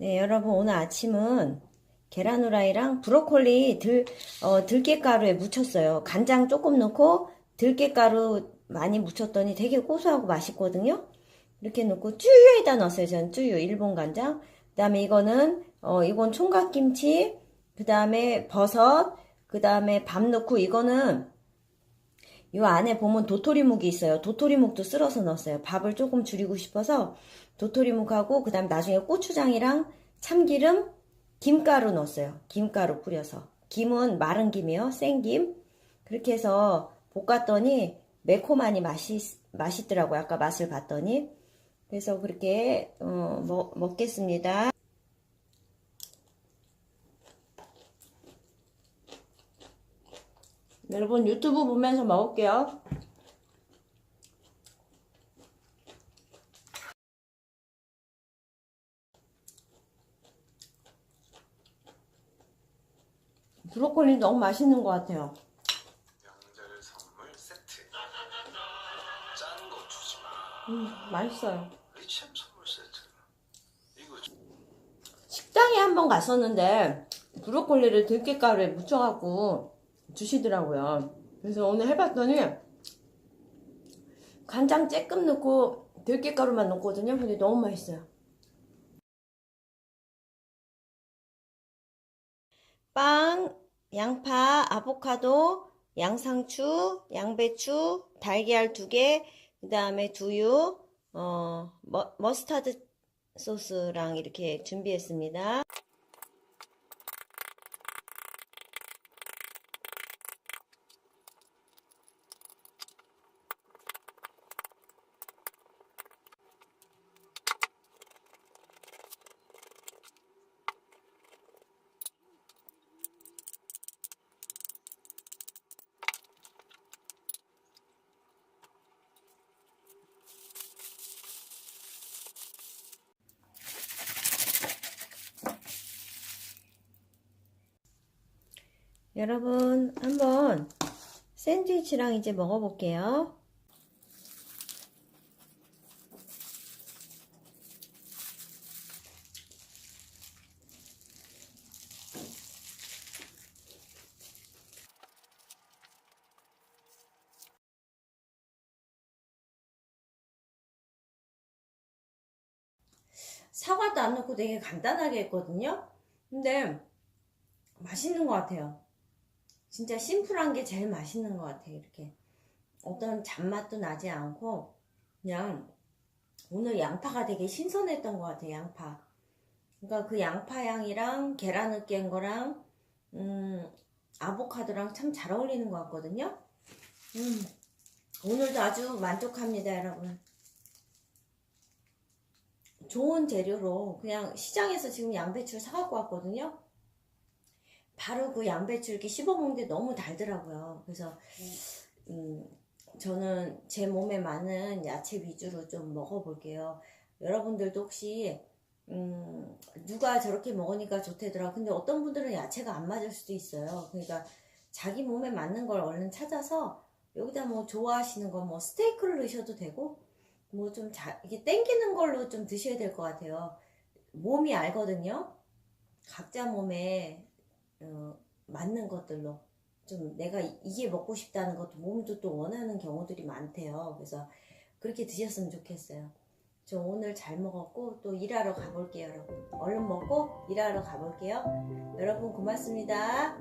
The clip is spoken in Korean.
네, 여러분 오늘 아침은 계란 후라이랑 브로콜리 들, 어, 들깨가루에 묻혔어요. 간장 조금 넣고 들깨가루 많이 묻혔더니 되게 고소하고 맛있거든요. 이렇게 넣고 쭈유에다 넣었어요. 저는 쭈유, 일본 간장. 그 다음에 이거는, 어, 이건 총각김치. 그 다음에 버섯. 그 다음에 밥 넣고 이거는 요 안에 보면 도토리묵이 있어요. 도토리묵도 쓸어서 넣었어요. 밥을 조금 줄이고 싶어서 도토리묵하고 그 다음 나중에 고추장이랑 참기름, 김가루 넣었어요. 김가루 뿌려서. 김은 마른 김이요. 생김. 그렇게 해서 볶았더니 매콤하니 맛이 맛있더라고요. 아까 맛을 봤더니. 그래서 그렇게 어, 먹, 먹겠습니다. 여러분 유튜브 보면서 먹을게요. 브로콜리 너무 맛있는 것 같아요. 명절 선물 세트. 짠거 주지 마. 음, 맛있어요. 이거 주- 식당에 한 번 갔었는데 브로콜리를 들깨가루에 묻혀갖고 주시더라고요. 그래서 오늘 해봤더니 간장 쬐끔 넣고 들깨가루만 넣거든요. 근데 너무 맛있어요. 빵, 양파, 아보카도, 양상추, 양배추, 달걀 두 개, 그 다음에 두유, 어, 머, 머스타드 소스랑 이렇게 준비했습니다. 여러분, 한번 샌드위치랑 이제 먹어볼게요. 사과도 안 넣고 되게 간단하게 했거든요. 근데 맛있는 것 같아요. 진짜 심플한 게 제일 맛있는 것 같아요. 이렇게 어떤 잔맛도 나지 않고 그냥 오늘 양파가 되게 신선했던 것 같아요. 양파. 그러니까 그 양파 향이랑 계란을 깬 거랑 음, 아보카도랑 참 잘 어울리는 것 같거든요. 음, 오늘도 아주 만족합니다, 여러분. 좋은 재료로 그냥 시장에서 지금 양배추를 사갖고 왔거든요. 바로 그 양배추 이렇게 씹어 먹는 게 너무 달더라고요. 그래서 음, 저는 제 몸에 맞는 야채 위주로 좀 먹어볼게요. 여러분들도 혹시 음, 누가 저렇게 먹으니까 좋대더라. 근데 어떤 분들은 야채가 안 맞을 수도 있어요. 그러니까 자기 몸에 맞는 걸 얼른 찾아서 여기다 뭐 좋아하시는 거 뭐 스테이크를 넣으셔도 되고 뭐좀 자, 이게 땡기는 걸로 좀 드셔야 될 것 같아요. 몸이 알거든요. 각자 몸에 어, 맞는 것들로 좀 내가 이- 이게 먹고 싶다는 것도 몸도 또 원하는 경우들이 많대요. 그래서 그렇게 드셨으면 좋겠어요. 저 오늘 잘 먹었고 또 일하러 가볼게요, 여러분. 얼른 먹고 일하러 가볼게요. 여러분 고맙습니다.